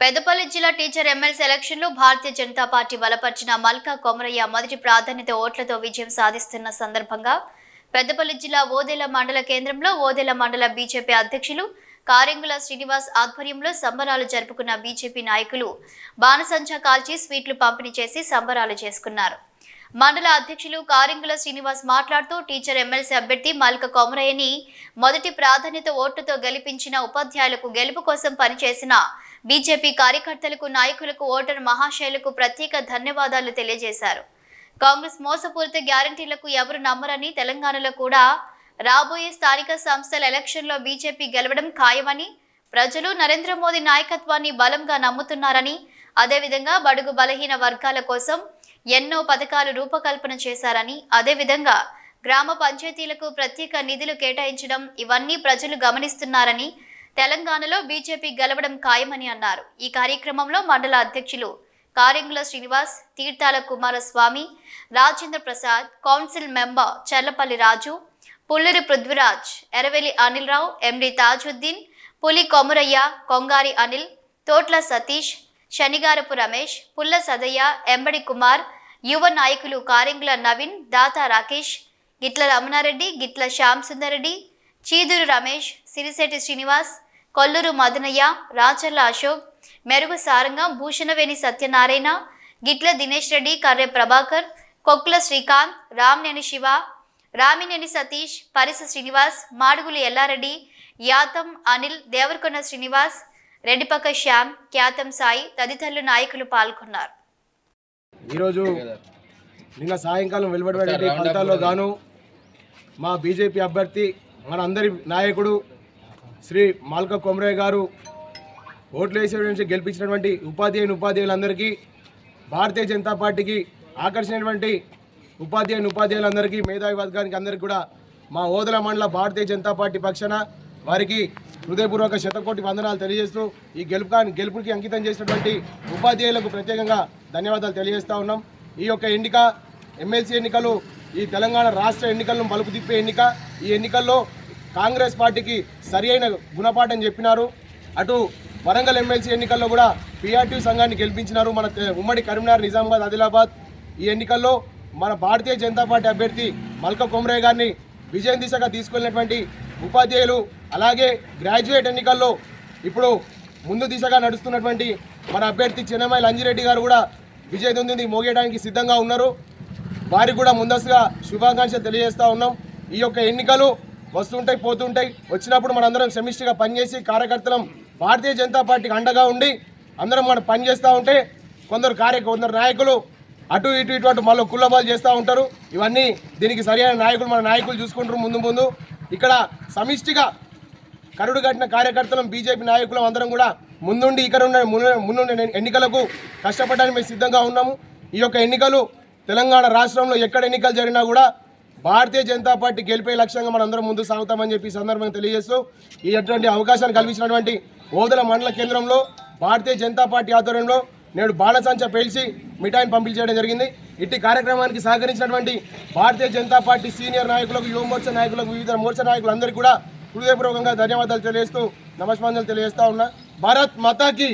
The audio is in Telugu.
పెద్దపల్లి జిల్లా టీచర్ ఎమ్మెల్సీ ఎలక్షన్లో భారతీయ జనతా పార్టీ బలపరిచిన మల్కా కొమరయ్య మొదటి ప్రాధాన్యత ఓట్లతో విజయం సాధిస్తున్న సందర్భంగా పెద్దపల్లి జిల్లా ఓదెల మండల కేంద్రంలో ఓదెల మండల బీజేపీ అధ్యక్షులు కారింగుల శ్రీనివాస్ ఆధ్వర్యంలో సంబరాలు జరుపుకున్న బీజేపీ నాయకులు బాణసంచా కాల్చి స్వీట్లు పంపిణీ చేసి సంబరాలు చేసుకున్నారు. మండల అధ్యక్షులు కారింగుల శ్రీనివాస్ మాట్లాడుతూ టీచర్ ఎమ్మెల్సీ అభ్యర్థి మల్క కొమరయ్యని మొదటి ప్రాధాన్యత ఓటుతో గెలిపించిన ఉపాధ్యాయులకు గెలుపు కోసం పనిచేసిన బీజేపీ కార్యకర్తలకు నాయకులకు ఓటర్ మహాశైలకు ప్రత్యేక ధన్యవాదాలు తెలియజేశారు. కాంగ్రెస్ మోసపూరిత గ్యారంటీలకు ఎవరు నమ్మరని తెలంగాణలో కూడా రాబోయే స్థానిక సంస్థల ఎలక్షన్లో బీజేపీ గెలవడం ఖాయమని ప్రజలు నరేంద్ర మోదీ నాయకత్వాన్ని బలంగా నమ్ముతున్నారని అదేవిధంగా బడుగు బలహీన వర్గాల కోసం ఎన్నో పథకాలు రూపకల్పన చేశారని అదేవిధంగా గ్రామ పంచాయతీలకు ప్రత్యేక నిధులు కేటాయించడం ఇవన్నీ ప్రజలు గమనిస్తున్నారని తెలంగాణలో బీజేపీ గెలవడం ఖాయమని అన్నారు. ఈ కార్యక్రమంలో మండల అధ్యక్షులు Karingula Srinivas Theerthala Kumaraswamy Rajendra Prasad council member Charlapalli Raju Pulluri Prithviraj Eraveli Anil Rao MD Tajuddin Puli Komuraiah Kongari Anil తోట్ల సతీష్ శనిగారపు రమేష్ పుల్ల సదయ్య ఎంబడి కుమార్ యువ నాయకులు కారింగుల నవీన్ దాతా రాకేష్ గిట్ల రమణారెడ్డి గిట్ల శ్యామ్ సుందరెడ్డి చీదురు రమేష్ సిరిశెట్టి శ్రీనివాస్ కొల్లూరు మదనయ్య రాచర్ల అశోక్ మెరుగు సారంగం భూషణవేణి సత్యనారాయణ గిట్ల దినేష్ రెడ్డి కర్రె ప్రభాకర్ కొక్కుల శ్రీకాంత్ రామ్నేని శివ రామినేని సతీష్ పరిస శ్రీనివాస్ మాడుగులు ఎల్లారెడ్డి యాతం అనిల్ దేవరకొండ శ్రీనివాస్ రెడ్డిపక్క శ్యామ్ ఖ్యాతం సాయి తదితరులు నాయకులు పాల్గొన్నారు. ఈరోజు నిన్న సాయంకాలం వెలువడినటువంటి ఫలితాల్లో గాను మా బీజేపీ అభ్యర్థి మన అందరి నాయకుడు శ్రీ మాల్క కొమరయ్య గారు ఓట్లు వేసేటువంటి నుంచి గెలిపించినటువంటి ఉపాధ్యాయుని ఉపాధ్యాయులందరికీ భారతీయ జనతా పార్టీకి ఆకర్షించినటువంటి ఉపాధ్యాయుని ఉపాధ్యాయులందరికీ మేధావి వర్గానికి అందరికీ కూడా మా ఓదల మండల భారతీయ జనతా పార్టీ పక్షాన వారికి హృదయపూర్వక శతకోటి వందనాలు తెలియజేస్తూ ఈ గెలుపు గెలుపుకి అంకితం చేసినటువంటి ఉపాధ్యాయులకు ప్రత్యేకంగా ధన్యవాదాలు తెలియజేస్తా ఉన్నాం. ఈ యొక్క ఎన్నిక ఎమ్మెల్సీ ఎన్నికలు ఈ తెలంగాణ రాష్ట్ర ఎన్నికలను మలుపు తిప్పే ఎన్నిక ఈ ఎన్నికల్లో కాంగ్రెస్ పార్టీకి సరి అయిన గుణపాఠం చెప్పినారు. అటు వరంగల్ ఎమ్మెల్సీ ఎన్నికల్లో కూడా పీఆర్టీ సంఘాన్ని గెలిపించినారు. మన ఉమ్మడి కరీంనగర్ నిజామాబాద్ ఆదిలాబాద్. ఈ ఎన్నికల్లో మన భారతీయ జనతా పార్టీ అభ్యర్థి మల్క కొమరయ్య గారిని విజయం దిశగా తీసుకెళ్ళినటువంటి ఉపాధ్యాయులు అలాగే గ్రాడ్యుయేట్ ఎన్నికల్లో ఇప్పుడు ముందు దిశగా నడుస్తున్నటువంటి మన అభ్యర్థి చిన్నమైల అంజిరెడ్డి గారు కూడా విజయ దొందింది మోగేయడానికి సిద్ధంగా ఉన్నారు. వారికి కూడా ముందస్తుగా శుభాకాంక్షలు తెలియజేస్తా ఉన్నాం. ఈ యొక్క ఎన్నికలు వస్తుంటాయి పోతుంటాయి. వచ్చినప్పుడు మనందరం సమిష్టిగా పనిచేసి కార్యకర్తలం భారతీయ జనతా పార్టీకి అండగా ఉండి అందరం మనం పనిచేస్తూ ఉంటే కొందరు కార్య కొందరు నాయకులు అటు ఇటు ఇటువంటి మళ్ళీ కుల్లబాలు చేస్తూ ఉంటారు. ఇవన్నీ దీనికి సరైన నాయకులు మన నాయకులు చూసుకుంటారు ముందు ముందు. ఇక్కడ సమిష్టిగా కరుడు కట్టిన కార్యకర్తలం బీజేపీ నాయకులం అందరం కూడా ముందుండి ఇక్కడ ఉన్న ముందుండే ఎన్నికలకు కష్టపడడానికి మేము సిద్ధంగా ఉన్నాము. ఈ యొక్క ఎన్నికలు తెలంగాణ రాష్ట్రంలో ఎక్కడ ఎన్నికలు జరిగినా కూడా భారతీయ జనతా పార్టీ గెలిపే లక్ష్యంగా మనం అందరం సాగుతామని చెప్పి సందర్భంగా తెలియజేస్తూ ఈ అటువంటి అవకాశాన్ని కల్పించినటువంటి ఓదల మండల కేంద్రంలో భారతీయ జనతా పార్టీ ఆధ్వర్యంలో నేడు బాణసంచ పేల్చి మిఠాయిని పంపిణీ చేయడం జరిగింది. ఇట్టి కార్యక్రమానికి సహకరించినటువంటి భారతీయ జనతా పార్టీ సీనియర్ నాయకులకు యువ మోర్చా నాయకులకు వివిధ మోర్చా నాయకులందరికీ కూడా హృదయపూర్వకంగా ధన్యవాదాలు తెలియజేస్తూ నమస్కారాలు తెలియజేస్తా ఉన్నా. భారత్ మాతాకి